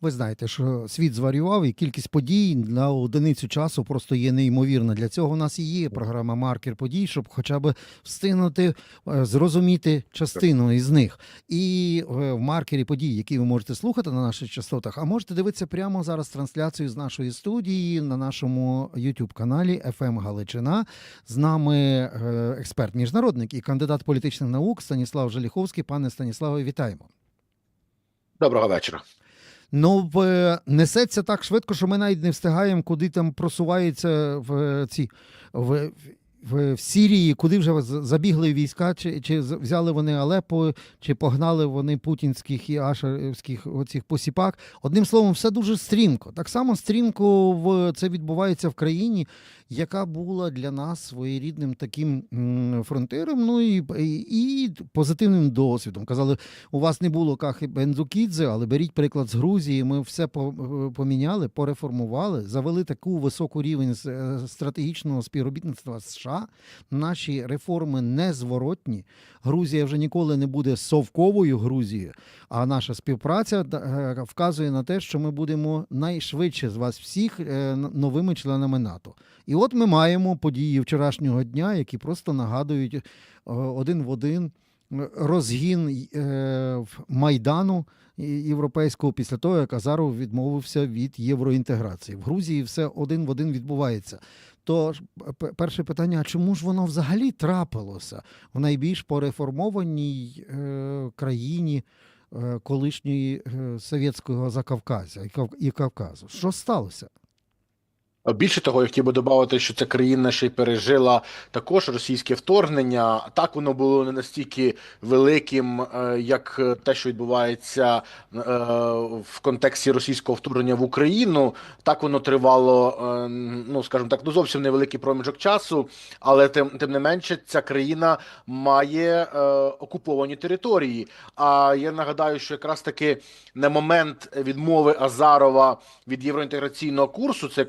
Ви знаєте, що світ зварював, і кількість подій на одиницю часу просто є неймовірна. Для цього у нас і є програма Маркер подій, щоб хоча б встигнути е, зрозуміти частину із них. І е, в маркері подій, які ви можете слухати на наших частотах, а можете дивитися прямо зараз трансляцію з нашої студії на нашому youtube каналі FM Галичина. З нами е, експерт міжнародник і кандидат політичних наук Станіслав Желіховський. Пане Станіславе, вітаємо. Доброго вечора. Ну, в, несеться так швидко, що ми навіть не встигаємо, куди там просувається в ці в, в, Сірії, куди вже забігли війська, чи, чи взяли вони Алепо, чи погнали вони путінських і ашерівських оцих посіпак. Одним словом, все дуже стрімко. Так само стрімко в це відбувається в країні, яка була для нас своєрідним таким фронтиром, ну і, і, позитивним досвідом. Казали, у вас не було кахи Бензукідзе, але беріть приклад з Грузії. Ми все по- поміняли, пореформували, завели таку високу рівень е, стратегічного співробітництва з США. Наші реформи незворотні. Грузія вже ніколи не буде совковою Грузією, а наша співпраця е, вказує на те, що ми будемо найшвидше з вас всіх е, новими членами НАТО. І от ми маємо події вчорашнього дня, які просто нагадують е, один в один розгін е, Майдану європейського після того, як Азаров відмовився від євроінтеграції. В Грузії все один в один відбувається. То перше питання: а чому ж воно взагалі трапилося в найбільш пореформованій е, країні е, колишньої совєтського Закавказя і Кавказу? Що сталося? Більше того, я хотів би додати, що ця країна ще й пережила також російське вторгнення. Так воно було не настільки великим, е, як те, що відбувається е, в контексті російського вторгнення в Україну. Так воно тривало, е, ну скажімо так, ну зовсім невеликий проміжок часу, але тим, тим не менше, ця країна має окуповані території. А я нагадаю, що якраз таки на момент відмови Азарова від євроінтеграційного курсу, це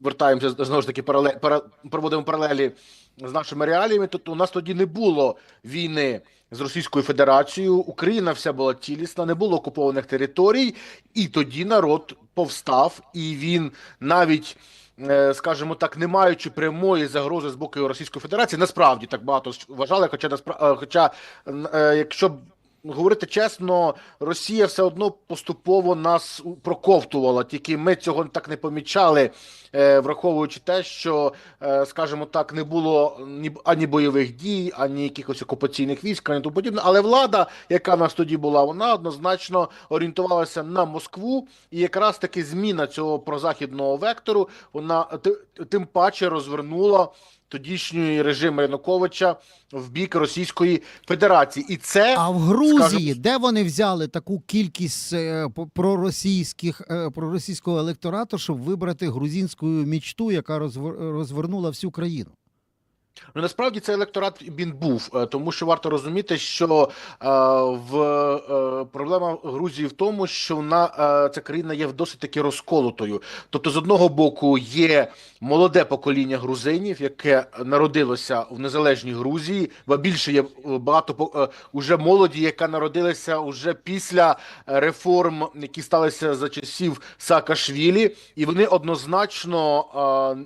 вертаємося знову ж таки паралель, пара, проводимо паралелі з нашими реаліями. Тобто у нас тоді не було війни з Російською Федерацією. Україна вся була цілісна, не було окупованих територій, і тоді народ повстав, і він навіть. е, Скажімо так, не маючи прямої загрози з боку Російської Федерації, насправді так багато вважали. Хоча е, хоча, е, якщо говорити чесно, Росія все одно поступово нас проковтувала, тільки ми цього так не помічали, е, враховуючи те, що, е, скажімо так, не було ні ані бойових дій, ані якихось окупаційних військ, ані тому подібне. Але влада, яка в нас тоді була, вона однозначно орієнтувалася на Москву, і якраз таки зміна цього прозахідного вектору, вона тим паче розвернула. Тодішній режим Януковича в бік Російської Федерації, і це А в Грузії, скажу... де вони взяли таку кількість е, проросійських е, проросійського електорату, щоб вибрати грузинську мічту, яка розвер- розвернула всю країну? Ну, насправді цей електорат він був, е, тому що варто розуміти, що е, в е, проблема Грузії в тому, що вона е, ця країна є досить таки розколотою. Тобто, з одного боку, є молоде покоління грузинів, яке народилося в незалежній Грузії, бо більше є е, багато е, уже молоді, яка народилася уже після реформ, які сталися за часів Саакашвілі, і вони однозначно. е,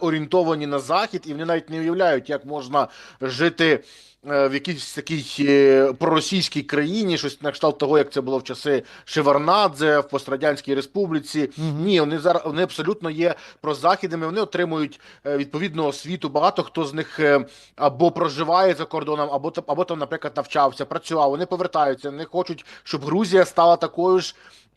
орієнтовані на захід, і вони навіть не уявляють, як можна жити е, в якійсь такій е, проросійській країні, щось на кшталт того, як це було в часи Шеварнадзе, в пострадянській республіці. Ні, вони зараз вони абсолютно є прозахідними. Вони отримують е, відповідну освіту. Багато хто з них або проживає за кордоном, або там, або там, наприклад, навчався, працював. Вони повертаються. Вони хочуть, щоб Грузія стала такою ж.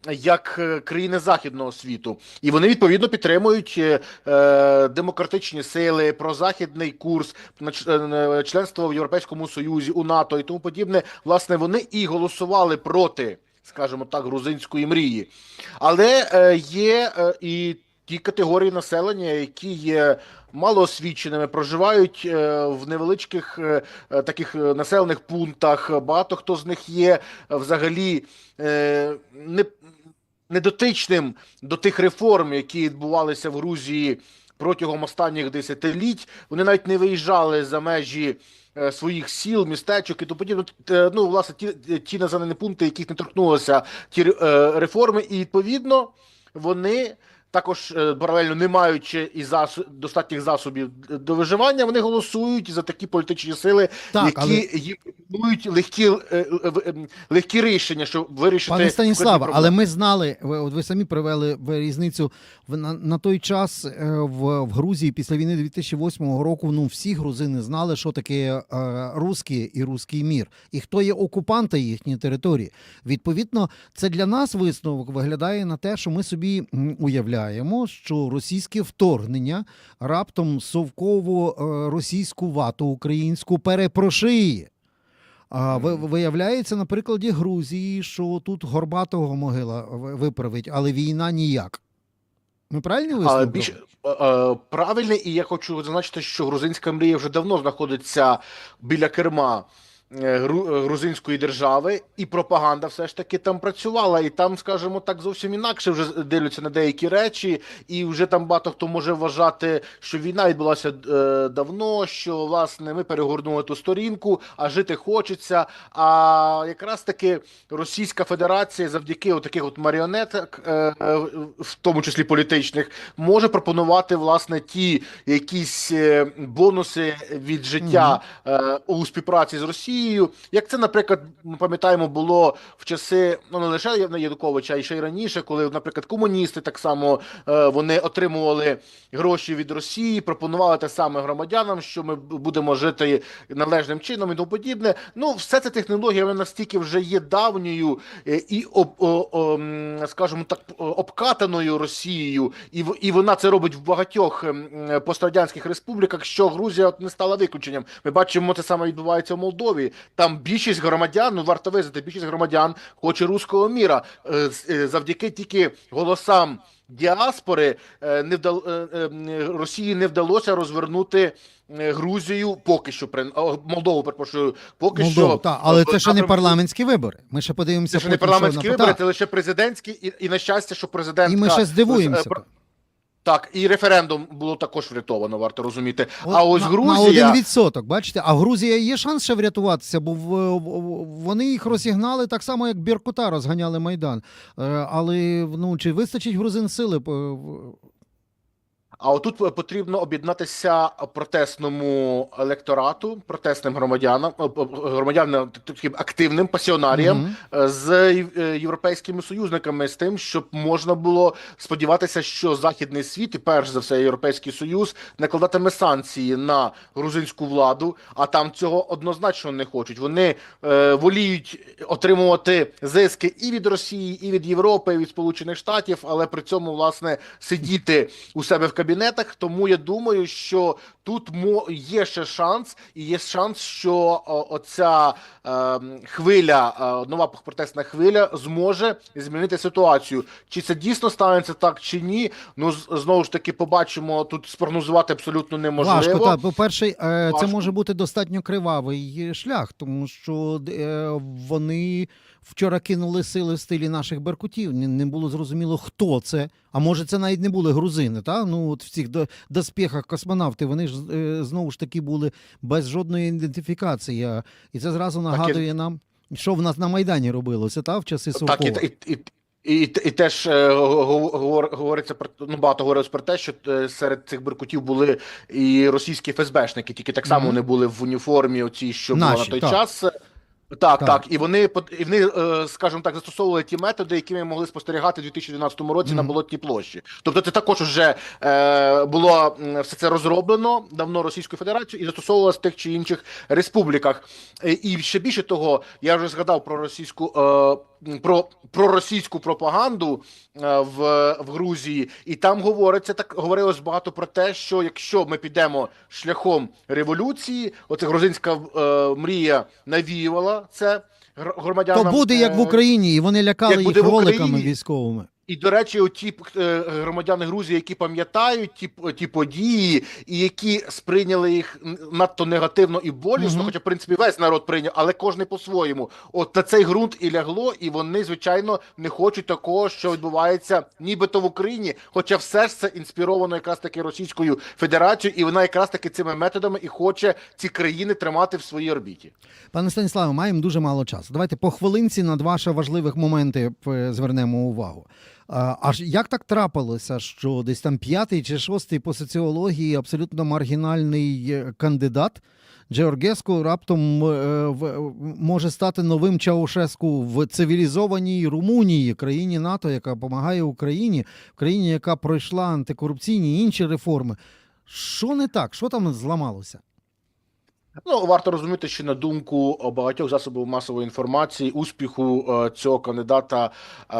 Як е, країни західного світу, і вони відповідно підтримують е, е, демократичні сили, прозахідний курс, е, членство в Європейському Союзі, у НАТО і тому подібне. Власне, вони і голосували проти, скажімо так, грузинської мрії. Але є і ті категорії населення, які є малоосвіченими, проживають е, в невеличких е, е, таких населених пунктах. Багато хто з них є взагалі не, недотичним до тих реформ, які відбувалися в Грузії протягом останніх десятиліть. Вони навіть не виїжджали за межі своїх сіл, містечок і тому подібне. Е, Ну, власне, ті, ті населені пункти, яких не торкнулися ті е, реформи, і відповідно вони. Також е, паралельно не маючи і засу... достатніх засобів до виживання, вони голосують за такі політичні сили, Так, які але- їм пропонують легкі, е, е, легкі рішення, щоб вирішити Пане конкретні але ми знали, ви, от ви самі привели в різницю на, на той час в, в Грузії після війни 2008 року. Ну всі грузини знали, що таке е, русський і руський мір, і хто є окупанти їхньої території. Відповідно, це для нас висновок виглядає на те, що ми собі м, уявляємо, що російське вторгнення раптом совково е, російську вату українську перепрошиє. А виявляється на прикладі Грузії, що тут Горбатого могила виправить, але війна ніяк. Ми правильно висновок? більш е, е, правильний, і я хочу зазначити, що грузинська мрія вже давно знаходиться біля керма грузинської держави, і пропаганда все ж таки там працювала, і там, скажімо так, зовсім інакше вже дивляться на деякі речі, і вже там багато хто може вважати, що війна відбулася е, давно, що власне ми перегорнули ту сторінку, а жити хочеться. А якраз таки Російська Федерація завдяки от таких от маріонеток, е, е, в тому числі політичних, може пропонувати власне ті якісь е, бонуси від життя е, у співпраці з Росією. Як це, наприклад, ми пам'ятаємо, було в часи ну не лише Януковича, а ще й раніше, коли, наприклад, комуністи так само е, вони отримували гроші від Росії, пропонували те саме громадянам, що ми будемо жити належним чином і тому подібне. Ну, все це технологія вона настільки вже є давньою е, і скажімо так, обкатаною Росією, і і вона це робить в багатьох пострадянських республіках, що Грузія от не стала виключенням. Ми бачимо, це саме відбувається в Молдові. Там більшість громадян, ну варто визнати, більшість громадян хоче руського міра Е, е, завдяки тільки голосам. Діаспори е, не вдал... Росії не вдалося розвернути Грузію поки що при Молдову, перепрошую, поки Молдову, що та, але це ще не парламентські вибори. Ми ще подивимося. це ж не парламентські вибори, та. це лише президентські, і, і на щастя, що президент І ми ще здивуємося. Так, і референдум було також врятовано, варто розуміти. От а ось на, Грузія на один відсоток, бачите, а в Грузії є шанс ще врятуватися, бо в, в- вони їх розігнали так само, як Біркута розганяли Майдан. Е, Але ну, чи вистачить грузин сили? А отут потрібно об'єднатися протесному електорату, протесним громадянам, е, громадянам таким активним пасіонаріям е, з е, європейськими союзниками, з тим, щоб можна було сподіватися, що західний світ, і перш за все Європейський Союз, накладатиме санкції на грузинську владу, а там цього однозначно не хочуть. Вони е, воліють отримувати зиски і від Росії, і від Європи, і від Сполучених Штатів, але при цьому власне сидіти у себе в кабінетах. Тому я думаю, що тут є ще шанс, і є шанс, що оця е, хвиля, е, нова протестна хвиля зможе змінити ситуацію. Чи це дійсно станеться так, чи ні? Ну знову ж таки побачимо тут спрогнозувати абсолютно неможливо. Важко, так. По-перше, е, це може бути достатньо кривавий шлях, тому що е, вони вчора кинули сили в стилі наших беркутів. Не, було зрозуміло, хто це. А може, це навіть не були грузини. Та? Ну, от в цих до- доспіхах космонавти, вони ж е, знову ж таки були без жодної ідентифікації. І це зразу нагадує нам, що в нас на Майдані робилося, та? в часи Так, і, і, і, і, і теж е, говор- говориться про ну багато говорилось про те, що е, серед цих беркутів були і російські ФСБшники, тільки так само Мгм. вони були в уніформі, оці, що було на той так. час. Так, Так. так, і вони і вони, е, скажімо так, застосовували ті методи, які ми могли спостерігати у 2012 році на болотній площі. Тобто, це також вже е, було все це розроблено давно Російською Федерацією і застосовувалося в тих чи інших республіках. Е, І ще більше того, я вже згадав про російську е, про, про російську пропаганду е, в, в Грузії, і там говориться так говорилось багато про те, що якщо ми підемо шляхом революції, оце грузинська е, мрія навіювала це громадянам. То буде як в е, Україні, і вони лякали їх роликами військовими. І, до речі, ті е, громадяни Грузії, які пам'ятають ті, ті події, і які сприйняли їх надто негативно і болісно, Мгм. хоча, в принципі, весь народ прийняв, але кожен по-своєму. От на цей ґрунт і лягло, і вони, звичайно, не хочуть такого, що відбувається нібито в Україні. Хоча все ж це інспіровано якраз таки Російською Федерацією, і вона якраз таки цими методами і хоче ці країни тримати в своїй орбіті. Пане Станіславе, маємо дуже мало часу. Давайте по хвилинці на два ще важливих моменти е, звернемо увагу. Аж як так трапилося, що десь там п'ятий чи шостий по соціології абсолютно маргінальний е, кандидат Джеоргеску раптом е, може стати новим Чаушеску в цивілізованій Румунії, країні НАТО, яка допомагає Україні, країні, яка пройшла антикорупційні і інші реформи. Що не так? Що там зламалося? Ну, варто розуміти, що на думку багатьох засобів масової інформації, успіху е, цього кандидата е,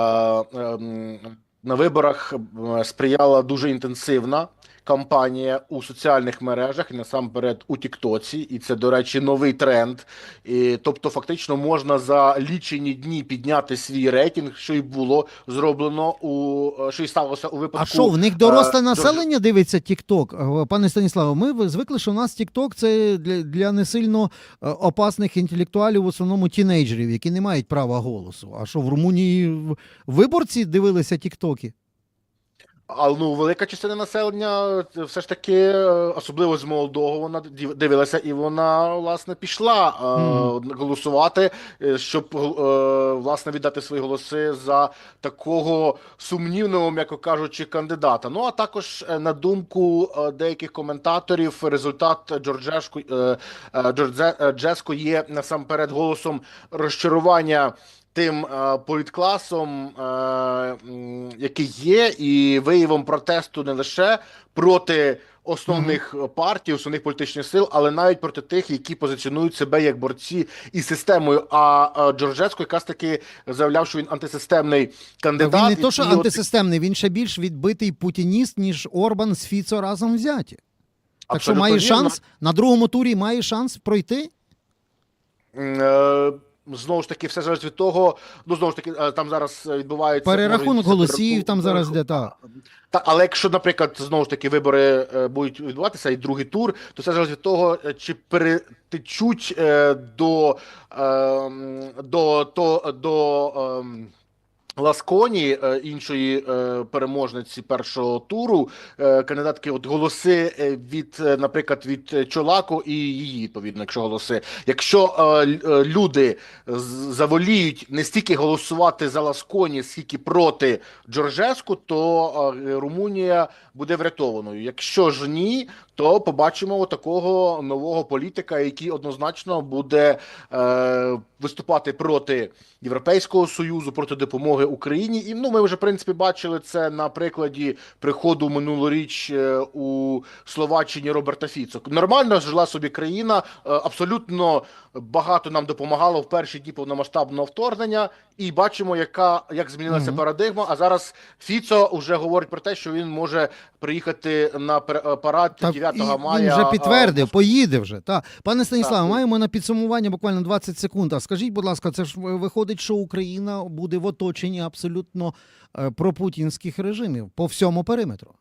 ем, на виборах е, сприяла дуже інтенсивна кампанія у соціальних мережах і насамперед у Тіктоці. І це, до речі, новий тренд. І, тобто, фактично можна за лічені дні підняти свій рейтинг, що й було зроблено у е, що й сталося у випадку. А що, в них доросле е, населення дивиться Тік-Ток? Е, Пане Станіславе, ми ви- звикли, що у нас Тік-Ток це для, для не сильно опасних інтелектуалів, в основному тінейджерів, які не мають права голосу. А що в Румунії виборці дивилися Тік-Токи? Але ну, велика частина населення е, все ж таки, е, особливо з молодого, вона дивилася, і вона власне пішла е, голосувати, е, щоб е, власне віддати свої голоси за такого сумнівного, м'яко кажучи, кандидата. Ну а також на думку деяких коментаторів, результат Джорджешко е, е, е, Джеско є насамперед голосом розчарування тим е, політкласом, е, який є, і виявом протесту не лише проти основних партій, основних політичних сил, але навіть проти тих, які позиціонують себе як борці із системою. А е, Джорджеско якраз таки заявляв, що він антисистемний кандидат. він не то, що антисистемний, він ще більш відбитий путініст, ніж Орбан з Фіцо разом взяті. Так що має шанс на другому турі має шанс пройти. Е, Знову ж таки, все залежить від того. Ну знову ж таки, е, там зараз е, відбувається Перерахунок може, голосів там зараз де. Так. Та але якщо, наприклад, знову ж таки вибори е, будуть відбуватися і другий тур, то це залежить від того, чи перетечуть до до, е, до, то, до е, Ласконі, е, іншої е, переможниці першого туру, е, кандидатки, от голоси від, наприклад, від Чолако і її, відповідно, якщо голоси. Якщо люди заволіють не стільки голосувати за Ласконі, скільки проти Джорджеску, то Румунія буде врятованою. Якщо ж ні, то побачимо такого нового політика, який однозначно буде е, виступати проти Європейського союзу, проти допомоги Україні. І ну ми вже в принципі бачили це на прикладі приходу минулоріч е, у Словаччині Роберта Фіцо. Нормально жила собі країна, е, абсолютно багато нам допомагало в перші дні повномасштабного вторгнення, і бачимо, яка як змінилася Мгм. парадигма. А зараз Фіцо вже говорить про те, що він може приїхати на парад Так, 9 мая. Він вже а, підтвердив, поїде вже. Та. Пане Станіславе, Так. маємо на підсумування буквально 20 секунд. А скажіть, будь ласка, це ж виходить, що Україна буде в оточенні абсолютно е, пропутінських режимів по всьому периметру.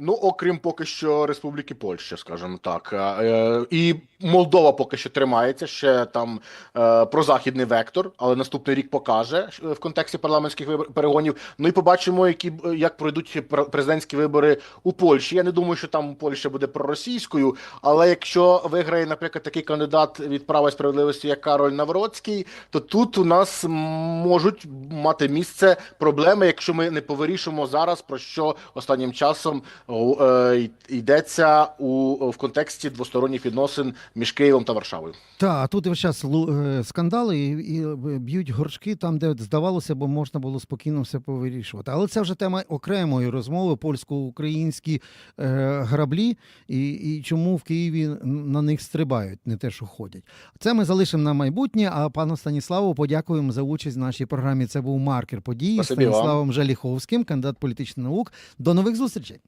Ну, окрім поки що Республіки Польща, скажімо так. Е, І Молдова поки що тримається ще там е, прозахідний вектор, але наступний рік покаже е, в контексті парламентських перегонів. Ну і побачимо, які як пройдуть пр- президентські вибори у Польщі. Я не думаю, що там Польща буде проросійською, але якщо виграє, наприклад, такий кандидат від права і справедливості, як Кароль Навроцький, то тут у нас можуть мати місце проблеми, якщо ми не повирішимо зараз, про що останнім часом е, йдеться у в контексті двосторонніх відносин між Києвом та Варшавою. Та, а тут час лу- е, скандали і, і е, б'ють горшки там, де здавалося, бо можна було спокійно все повирішувати. Але це вже тема окремої розмови, польсько-українські е, граблі, і, і чому в Києві на них стрибають, не те, що ходять. Це ми залишимо на майбутнє. А пану Станіславу подякуємо за участь в нашій програмі. Це був маркер події з Спасибі вам. Станіславом Жаліховським, кандидат політичних наук. До нових зустрічей.